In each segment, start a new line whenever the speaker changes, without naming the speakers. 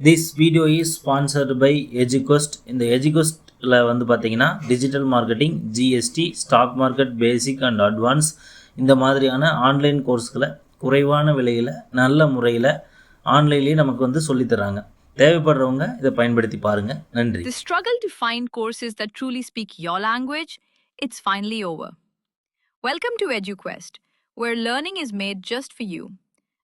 This video is sponsored by Educost இந்த எஜுகோஸ்டில் வந்து பார்த்தீங்கன்னா digital marketing GST stock market basic and advance இந்த மாதிரியான ஆன்லைன் கோர்ஸ்களை குறைவான விலையில் நல்ல முறையில் ஆன்லைன்லேயே நமக்கு வந்து சொல்லித்தராங்க தேவைப்படுறவங்க இதை பயன்படுத்தி பாருங்கள் நன்றி
The struggle to find courses that truly speak your language, it's finally over. Welcome to EduQuest, where learning is made just for you.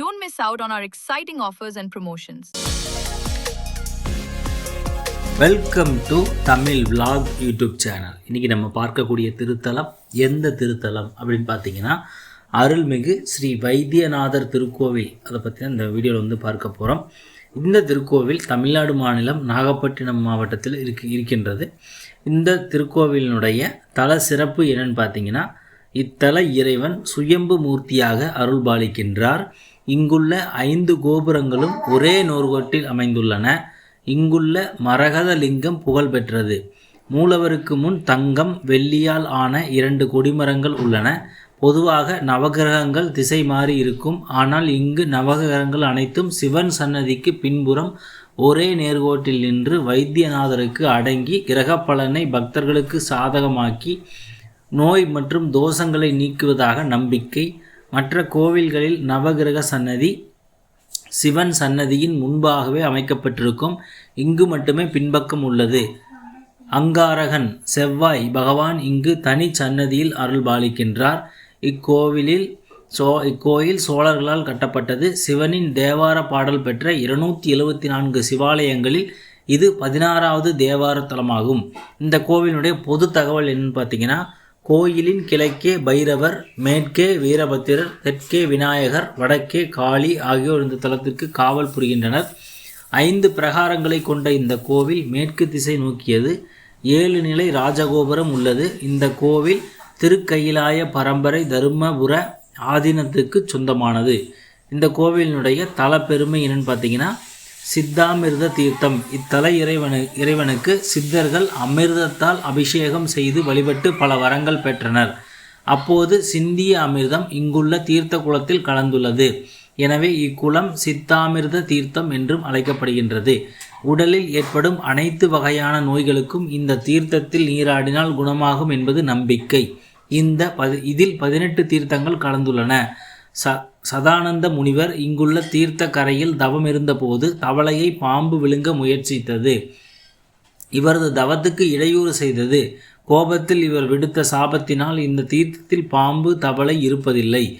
don't miss out on our exciting offers and promotions.
Welcome to Tamil vlog YouTube channel இன்றைக்கி நம்ம பார்க்கக்கூடிய திருத்தலம் எந்த திருத்தலம் அப்படின்னு பார்த்தீங்கன்னா அருள்மிகு ஸ்ரீ வைத்தியநாதர் திருக்கோவில். அதை பற்றி தான் இந்த வீடியோவில் வந்து பார்க்க போகிறோம் இந்த திருக்கோவில் தமிழ்நாடு மாநிலம் நாகப்பட்டினம் மாவட்டத்தில் இருக்கு இருக்கின்றது. இந்த திருக்கோவிலினுடைய தல சிறப்பு என்னன்னு பார்த்தீங்கன்னா இத்தல இறைவன் சுயம்பு மூர்த்தியாக அருள்பாலிக்கின்றார். இங்குள்ள ஐந்து கோபுரங்களும் ஒரே நோர்கோட்டில் அமைந்துள்ளன. இங்குள்ள மரகத லிங்கம் புகழ்பெற்றது. மூலவருக்கு முன் தங்கம் வெள்ளியால் ஆன இரண்டு கொடிமரங்கள் உள்ளன. பொதுவாக நவகிரகங்கள் திசை மாறி இருக்கும். ஆனால் இங்கு நவகிரகங்கள் அனைத்தும் சிவன் சன்னதிக்கு பின்புறம் ஒரே நேர்கோட்டில் நின்று வைத்தியநாதருக்கு அடங்கி கிரக பலனை பக்தர்களுக்கு சாதகமாக்கி நோய் மற்றும் தோஷங்களை நீக்குவதாக நம்பிக்கை மற்ற கோவில்களில் நவகிரக சன்னதி சிவன் சன்னதியின் முன்பாகவே அமைக்கப்பட்டிருக்கும். இங்கு மட்டுமே பின்பக்கம் உள்ளது. அங்காரகன் செவ்வாய் பகவான் இங்கு தனி சன்னதியில் அருள்பாலிக்கின்றார் இக்கோவிலில் சோ இக்கோயில் சோழர்களால் கட்டப்பட்டது. சிவனின் தேவார பாடல் பெற்ற இருநூற்றி எழுவத்தி நான்கு சிவாலயங்களில் இது பதினாறாவது தேவார தலமாகும் இந்த கோவிலுடைய பொது தகவல் என்னன்னு பார்த்தீங்கன்னா கோயிலின் கிழக்கே பைரவர் மேற்கே வீரபத்திரர் தெற்கே விநாயகர் வடக்கே காளி ஆகியோர் இந்த தலத்திற்கு காவல் புரிகின்றனர். ஐந்து பிரகாரங்களை கொண்ட இந்த கோவில் மேற்கு திசை நோக்கியது. ஏழு நிலை ராஜகோபுரம் உள்ளது. இந்த கோவில் திருக்கயிலாய பரம்பரை தருமபுர ஆதீனத்துக்கு சொந்தமானது. இந்த கோவிலினுடைய தல பெருமை என்னன்னு பார்த்தீங்கன்னா சித்தாமிர்த தீர்த்தம் இத்தல இறைவனு இறைவனுக்கு சித்தர்கள் அமிர்தத்தால் அபிஷேகம் செய்து வழிபட்டு பல வரங்கள் பெற்றனர். அப்போது சிந்திய அமிர்தம் இங்குள்ள தீர்த்த குளத்தில் கலந்துள்ளது. எனவே இக்குளம் சித்தாமிர்த தீர்த்தம் என்றும் அழைக்கப்படுகின்றது. உடலில் ஏற்படும் அனைத்து வகையான நோய்களுக்கும் இந்த தீர்த்தத்தில் நீராடினால் குணமாகும் என்பது நம்பிக்கை. இந்த பதி இதில் பதினெட்டு தீர்த்தங்கள் கலந்துள்ளன. ச சதானந்த முனிவர் இங்குள்ள தீர்த்த கரையில் தவம் இருந்தபோது தவளையை பாம்பு விழுங்க முயற்சித்தது. இவரது தவத்துக்கு இடையூறு செய்தது. கோபத்தில் இவர் விடுத்த சாபத்தினால் இந்த தீர்த்தத்தில் பாம்பு தவளை இருப்பதில்லை.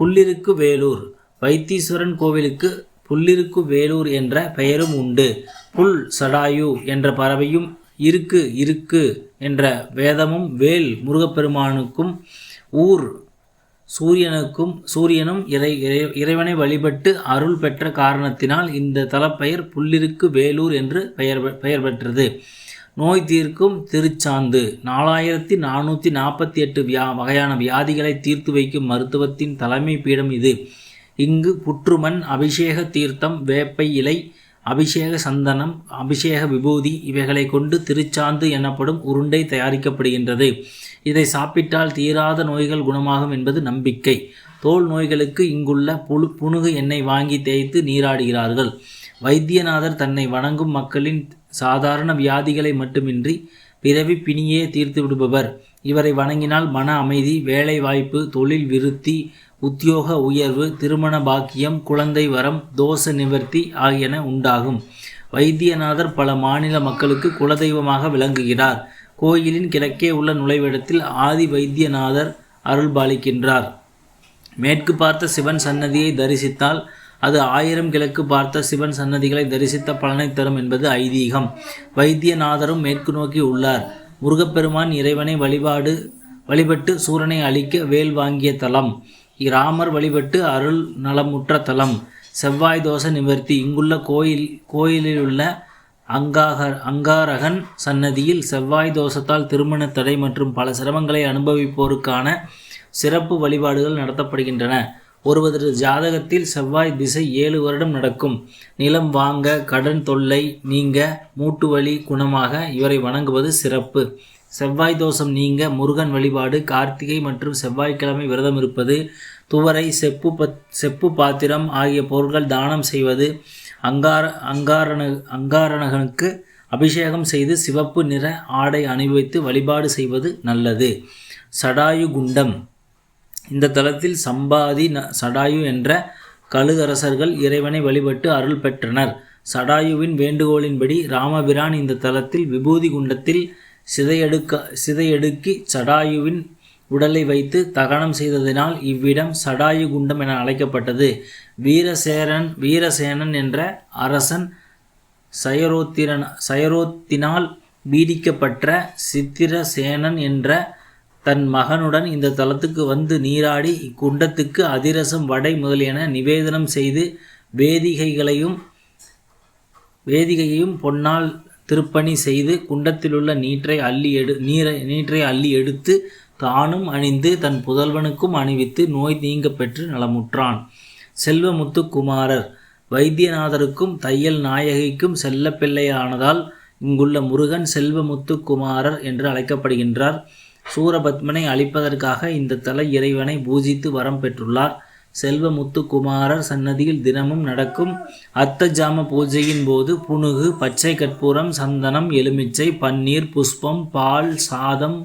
புல்லிருக்கு வேலூர். வைத்தீஸ்வரன் கோவிலுக்கு புல்லிருக்கு வேலூர் என்ற பெயரும் உண்டு. புல் சடாயு என்ற பறவையும் இருக்கு இருக்கு என்ற வேதமும் வேல் முருகப்பெருமானுக்கும் ஊர் சூரியனுக்கும் சூரியனும் இறை இறை- இறைவனை வழிபட்டு அருள் பெற்ற காரணத்தினால் இந்த தலப்பெயர் புல்லிருக்கு வேலூர் என்று பெயர் பெ- பெயர் பெற்றது. நோய் தீர்க்கும் திருச்சாந்து. நாலாயிரத்தி நானூற்றி நாற்பத்தி எட்டு வியா வகையான வியாதிகளை தீர்த்து வைக்கும் மருத்துவத்தின் தலைமை பீடம் இது. இங்கு புற்றுமண் அபிஷேக தீர்த்தம் வேப்பை இலை அபிஷேக சந்தனம் அபிஷேக விபூதி இவைகளை கொண்டு திருச்சாந்து எனப்படும் உருண்டை தயாரிக்கப்படுகின்றது. இதை சாப்பிட்டால் தீராத நோய்கள் குணமாகும் என்பது நம்பிக்கை. தோல் நோய்களுக்கு இங்குள்ள புழு புணுகு எண்ணெய் வாங்கி தேய்த்து நீராடுகிறார்கள். வைத்தியநாதர் தன்னை வணங்கும் மக்களின் சாதாரண வியாதிகளை மட்டுமின்றி பிறவி பிணியே தீர்த்து விடுபவர் இவரை வணங்கினால் மன அமைதி வேலை வாய்ப்பு தொழில் விருத்தி உத்தியோக உயர்வு திருமண பாக்கியம் குழந்தை வரம் தோஷ நிவர்த்தி ஆகியன உண்டாகும். வைத்தியநாதர் பல மாநில மக்களுக்கு குலதெய்வமாக விளங்குகிறார். கோயிலின் கிழக்கே உள்ள நுழைவிடத்தில் ஆதி வைத்தியநாதர் அருள்பாலிக்கின்றார். மேற்கு பார்த்த சிவன் சன்னதியை தரிசித்தால் அது ஆயிரம் கிழக்கு பார்த்த சிவன் சன்னதிகளை தரிசித்த பலனை தரும் என்பது ஐதீகம். வைத்தியநாதரும் மேற்கு நோக்கி உள்ளார். முருகப்பெருமான் இறைவனை வழிபாடு வழிபட்டு சூரனை அழிக்க வேல் வாங்கிய தலம். இராமர் வழிபட்டு அருள் நலமுற்ற தலம். செவ்வாய் தோஷ நிவர்த்தி. இங்குள்ள கோயில் கோயிலில் உள்ள அங்காகர் அங்காரகன் சன்னதியில் செவ்வாய் தோஷத்தால் திருமண தடை மற்றும் பல சிரமங்களை அனுபவிப்போருக்கான சிறப்பு வழிபாடுகள் நடத்தப்படுகின்றன. ஒருவரது ஜாதகத்தில் செவ்வாய் திசை ஏழு வருடம் நடக்கும். நிலம் வாங்க கடன் தொல்லை நீங்க மூட்டு வலி குணமாக இவரை வணங்குவது சிறப்பு. செவ்வாய் தோஷம் நீங்க முருகன் வழிபாடு கார்த்திகை மற்றும் செவ்வாய்க்கிழமை விரதம் இருப்பது துவரை செப்பு பத் செப்பு பாத்திரம் ஆகிய பொருட்கள் தானம் செய்வது அங்கார அங்காரண அங்காரணகனுக்கு அபிஷேகம் செய்து சிவப்பு நிற ஆடை அணிவித்து வழிபாடு செய்வது நல்லது. சடாயு குண்டம். இந்த தலத்தில் சம்பாதி ந- சடாயு என்ற கழுகரசர்கள் இறைவனை வழிபட்டு அருள் பெற்றனர். சடாயுவின் வேண்டுகோளின்படி ராமபிரான் இந்த தலத்தில் விபூதி குண்டத்தில் சிதையெடுக்க சிதையெடுக்கி சடாயுவின் உடலை வைத்து தகனம் செய்ததினால் இவ்விடம் சடாயு குண்டம் என அழைக்கப்பட்டது. வீரசேரன் வீரசேனன் என்ற அரசன் சயரோத்திரன் சயரோத்தினால் பீடிக்கப்பட்ட சித்திரசேனன் என்ற தன் மகனுடன் இந்த தலத்துக்கு வந்து நீராடி இக்குண்டத்துக்கு அதிரசம் வடை முதலியன நிவேதனம் செய்து வேதிகைகளையும் வேதிகையையும் பொன்னால் திருப்பணி செய்து குண்டத்திலுள்ள நீற்றை அள்ளி எடு நீரை நீற்றை அள்ளி எடுத்து தானும் அணிந்து தன் புதல்வனுக்கும் அணிவித்து நோய் நீங்க பெற்று நலமுற்றான். செல்வமுத்துக்குமாரர் வைத்தியநாதருக்கும் தையல் நாயகிக்கும் செல்லப்பிள்ளையானதால் இங்குள்ள முருகன் செல்வமுத்துக்குமாரர் என்று அழைக்கப்படுகின்றார். சூரபத்மனை அழிப்பதற்காக இந்த தலை இறைவனை பூஜித்து வரம் பெற்றுள்ளார். செல்வமுத்துக்குமாரர் சன்னதியில் தினமும் நடக்கும் அர்த்தஜாம பூஜையின் போது புனுகு பச்சை கற்பூரம் சந்தனம் எலுமிச்சை பன்னீர் புஷ்பம் பால் சாதம்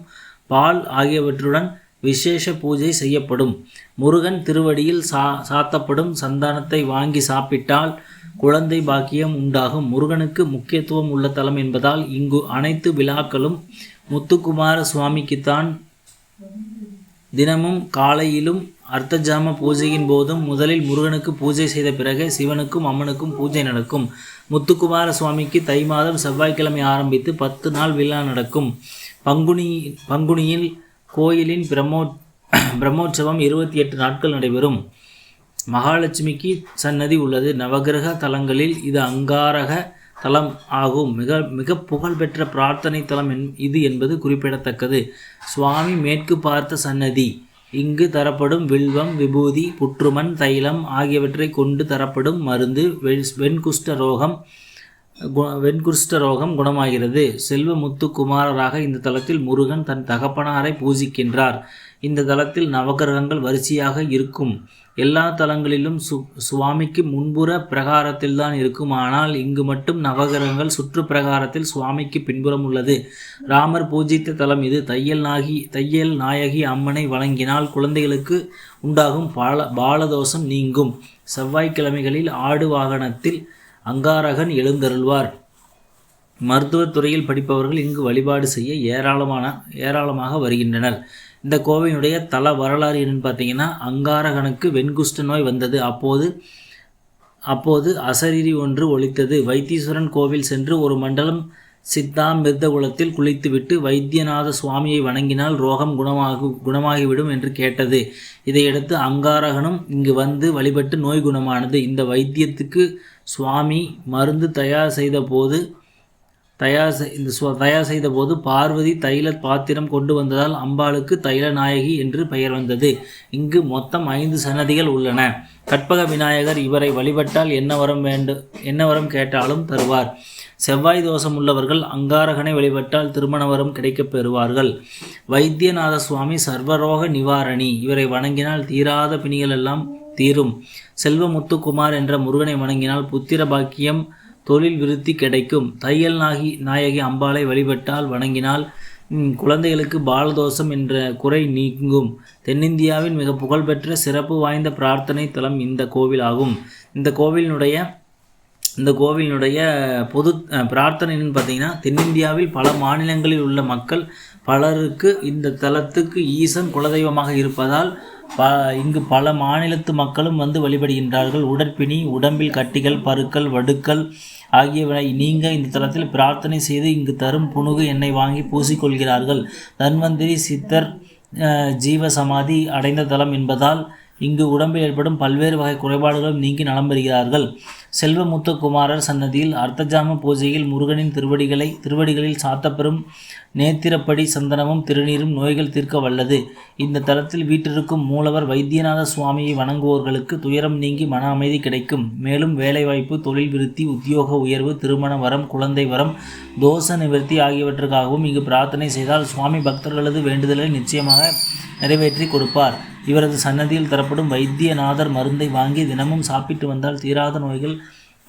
பால் ஆகியவற்றுடன் விசேஷ பூஜை செய்யப்படும். முருகன் திருவடியில் சா சாத்தப்படும் சந்தானத்தை வாங்கி சாப்பிட்டால் குழந்தை பாக்கியம் உண்டாகும். முருகனுக்கு முக்கியத்துவம் உள்ள தலம் என்பதால் இங்கு அனைத்து விழாக்களும் முத்துக்குமார சுவாமிக்குத்தான் தினமும் காலையிலும் அர்த்தஜாம பூஜையின் போதும் முதலில் முருகனுக்கு பூஜை செய்த பிறகு சிவனுக்கும் அம்மனுக்கும் பூஜை நடக்கும். முத்துக்குமார சுவாமிக்கு தை மாதம் செவ்வாய்க்கிழமை ஆரம்பித்து பத்து நாள் விழா நடக்கும். பங்குனி பங்குனியில் கோயிலின் பிரம்மோ பிரம்மோற்சவம் இருபத்தி எட்டு நாட்கள் நடைபெறும். மகாலட்சுமிக்கு சன்னதி உள்ளது. நவகிரக தலங்களில் இது அங்காரக தலம் ஆகும். மிக மிக புகழ்பெற்ற பிரார்த்தனை தலம் என் இது என்பது குறிப்பிடத்தக்கது. சுவாமி மேற்கு பார்த்த சன்னதி இங்கு தரப்படும் வில்வம் விபூதி புற்றுமண் தைலம் ஆகியவற்றை கொண்டு தரப்படும் மருந்து வெண்குஷ்ட ரோகம் வெண்குஷ்ட ரோகம் குணமாகிறது. செல்வ முத்துக்குமாரராக இந்த தலத்தில் முருகன் தன் தகப்பனாரை பூஜிக்கின்றார். இந்த தலத்தில் நவகிரகங்கள் வரிசையாக இருக்கும். எல்லா தலங்களிலும் சு சுவாமிக்கு முன்புற பிரகாரத்தில்தான் இருக்கும் ஆனால் இங்கு மட்டும் நவகிரகங்கள் சுற்று பிரகாரத்தில் சுவாமிக்கு பின்புறம் உள்ளது. ராமர் பூஜித்த தலம் இது. தையல் நாகி தையல் நாயகி அம்மனை வழங்கினால் குழந்தைகளுக்கு உண்டாகும் பால பாலதோஷம் நீங்கும். செவ்வாய்க்கிழமைகளில் ஆடு வாகனத்தில் அங்காரகன் எழுந்தருள்வார். மருத்துவத்துறையில் படிப்பவர்கள் இங்கு வழிபாடு செய்ய ஏராளமான ஏராளமாக வருகின்றனர். இந்த கோவையினுடைய தல வரலாறு என்னன்னு பார்த்தீங்கன்னா அங்காரகனுக்கு வெண்குஷ்ட நோய் வந்தது. அப்போது அப்போது அசரீரி ஒன்று ஒழித்தது வைத்தீஸ்வரன் கோவில் சென்று ஒரு மண்டலம் சித்தாமிர்த குளத்தில் குளித்துவிட்டு வைத்தியநாத சுவாமியை வணங்கினால் ரோகம் குணமாகு குணமாகிவிடும் என்று கேட்டது. இதையடுத்து அங்காரகனும் இங்கு வந்து வழிபட்டு நோய் குணமானது. இந்த வைத்தியத்துக்கு சுவாமி மருந்து தயார் செய்த போது தயார் செய்- இந்த தயார் செய்த போது பார்வதி தைல பாத்திரம் கொண்டு வந்ததால் அம்பாளுக்கு தைல நாயகி என்று பெயர் வந்தது. இங்கு மொத்தம் ஐந்து சன்னதிகள் உள்ளன. கற்பக விநாயகர் இவரை வழிபட்டால் என்ன வரம் வேண்டும் என்ன வரம் கேட்டாலும் தருவார். செவ்வாய் தோஷம் உள்ளவர்கள் அங்காரகனை வழிபட்டால் திருமண வரம் கிடைக்கப் பெறுவார்கள். வைத்தியநாத சுவாமி சர்வரோக நிவாரணி. இவரை வணங்கினால் தீராத பிணிகள் எல்லாம் தீரும். செல்வமுத்துக்குமார் என்ற முருகனை வணங்கினால் புத்திர பாக்கியம் தொழில் விருத்தி கிடைக்கும். தையல் நாகி நாயகி அம்பாளை வழிபட்டால் வணங்கினால் குழந்தைகளுக்கு பாலதோஷம் என்ற குறை நீங்கும். தென்னிந்தியாவின் மிக புகழ்பெற்ற சிறப்பு வாய்ந்த பிரார்த்தனை தலம் இந்த கோவில் ஆகும் இந்த கோவிலினுடைய இந்த கோவிலினுடைய பொது பிரார்த்தனைன்னு பார்த்தீங்கன்னா தென்னிந்தியாவில் பல மாநிலங்களில் உள்ள மக்கள் பலருக்கு இந்த தலத்துக்கு ஈசன் குலதெய்வமாக இருப்பதால் ப இங்கு பல மாநிலத்து மக்களும் வந்து வழிபடுகின்றார்கள். உடற்பிணி உடம்பில் கட்டிகள் பருக்கள் வடுக்கள் ஆகியவை நீங்க இந்த தலத்தில் பிரார்த்தனை செய்து இங்கு தரும் புணுகு எண்ணெய் வாங்கி பூசிக்கொள்கிறார்கள். தன்வந்திரி சித்தர் ஜீவசமாதி ஜீவ சமாதி அடைந்த தலம் என்பதால் இங்கு உடம்பில் ஏற்படும் பல்வேறு வகை குறைபாடுகளும் நீங்கி நலம் பெறுகிறார்கள். செல்வமுத்துக்குமாரர் சன்னதியில் அர்த்தஜாம பூஜையில் முருகனின் திருவடிகளை திருவடிகளில் சாத்தப்பெறும் நேத்திரப்படி சந்தனமும் திருநீரும் நோய்கள் தீர்க்க வல்லது. இந்த தலத்தில் வீற்றிருக்கும் மூலவர் வைத்தியநாத சுவாமியை வணங்குவோர்களுக்கு துயரம் நீங்கி மன அமைதி கிடைக்கும். மேலும் வேலைவாய்ப்பு தொழில் விருத்தி உத்தியோக உயர்வு திருமண வரம் குழந்தை வரம் தோஷ நிவர்த்தி ஆகியவற்றுக்காகவும் இங்கு பிரார்த்தனை செய்தால் சுவாமி பக்தர்களது வேண்டுதலை நிச்சயமாக நிறைவேற்றி கொடுப்பார். இவரது சன்னதியில் தரப்படும் வைத்தியநாதர் மருந்தை வாங்கி தினமும் சாப்பிட்டு வந்தால் தீராத நோய்கள்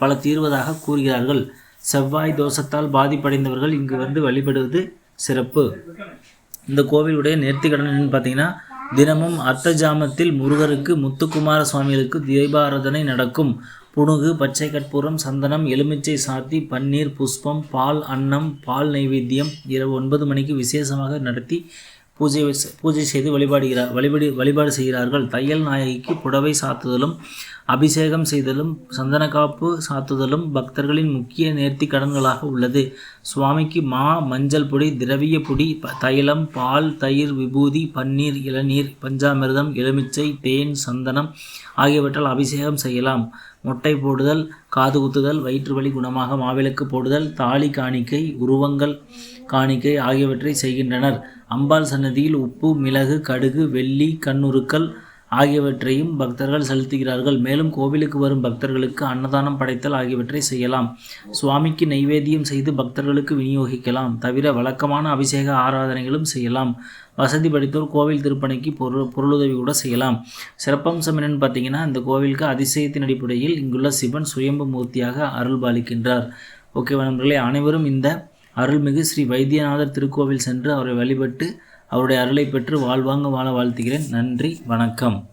பல தீர்வதாக கூறுகிறார்கள். செவ்வாய் தோஷத்தால் பாதிப்படைந்தவர்கள் இங்கு வந்து வழிபடுவது சிறப்பு. இந்த கோவிலுடைய நேர்த்திக்கடன் என்னன்னு பார்த்தீங்கன்னா தினமும் அர்த்த ஜாமத்தில் முருகருக்கு முத்துக்குமார சுவாமிகளுக்கு தீபாராதனை நடக்கும். புணுகு பச்சை கற்பூரம் சந்தனம் எலுமிச்சை சாத்தி பன்னீர் புஷ்பம் பால் அன்னம் பால் நைவேத்தியம் இரவு ஒன்பது மணிக்கு விசேஷமாக நடத்தி பூஜை பூஜை செய்து வழிபாடுகிறார் வழிபடி வழிபாடு செய்கிறார்கள். தையல் நாயகிக்கு புடவை சாத்துதலும் அபிஷேகம் செய்தலும் சந்தனக்காப்பு சாத்துதலும் பக்தர்களின் முக்கிய நேர்த்தி கடன்களாக உள்ளது. சுவாமிக்கு மா மஞ்சள் பொடி திரவிய பொடி ப- தைலம் பால் தயிர் விபூதி பன்னீர் இளநீர் பஞ்சாமிர்தம் எலுமிச்சை தேன் சந்தனம் ஆகியவற்றால் அபிஷேகம் செய்யலாம். மொட்டை போடுதல் காது குத்துதல் வயிற்று வலி குணமாக மாவிளக்கு போடுதல் தாலி காணிக்கை உருவங்கள் காணிக்கை ஆகியவற்றை செய்கின்றனர். அம்பாள் சன்னதியில் உப்பு மிளகு கடுகு வெள்ளி கண்ணுருக்கள் ஆகியவற்றையும் பக்தர்கள் செலுத்துகிறார்கள். மேலும் கோவிலுக்கு வரும் பக்தர்களுக்கு அன்னதானம் படைத்தல் ஆகியவற்றை செய்யலாம். சுவாமிக்கு நைவேத்தியம் செய்து பக்தர்களுக்கு விநியோகிக்கலாம். தவிர வழக்கமான அபிஷேக ஆராதனைகளும் செய்யலாம். வசதி படைத்தோர் கோவில் திருப்பணிக்கு பொருள் பொருளுதவி கூட செய்யலாம். சிறப்பம்சம் என்னென்னு பார்த்தீங்கன்னா இந்த கோவிலுக்கு அதிசயத்தின் அடிப்படையில் இங்குள்ள சிவன் சுயம்பு மூர்த்தியாக அருள் பாலிக்கின்றார் ஓகே நண்பர்களே அனைவரும் இந்த அருள்மிகு ஸ்ரீ வைத்தியநாதர் திருக்கோவில் சென்று அவரை வழிபட்டு அவருடைய அருளை பெற்று வாழ்வாங்க வாழ வாழ்த்துகிறேன். நன்றி வணக்கம்.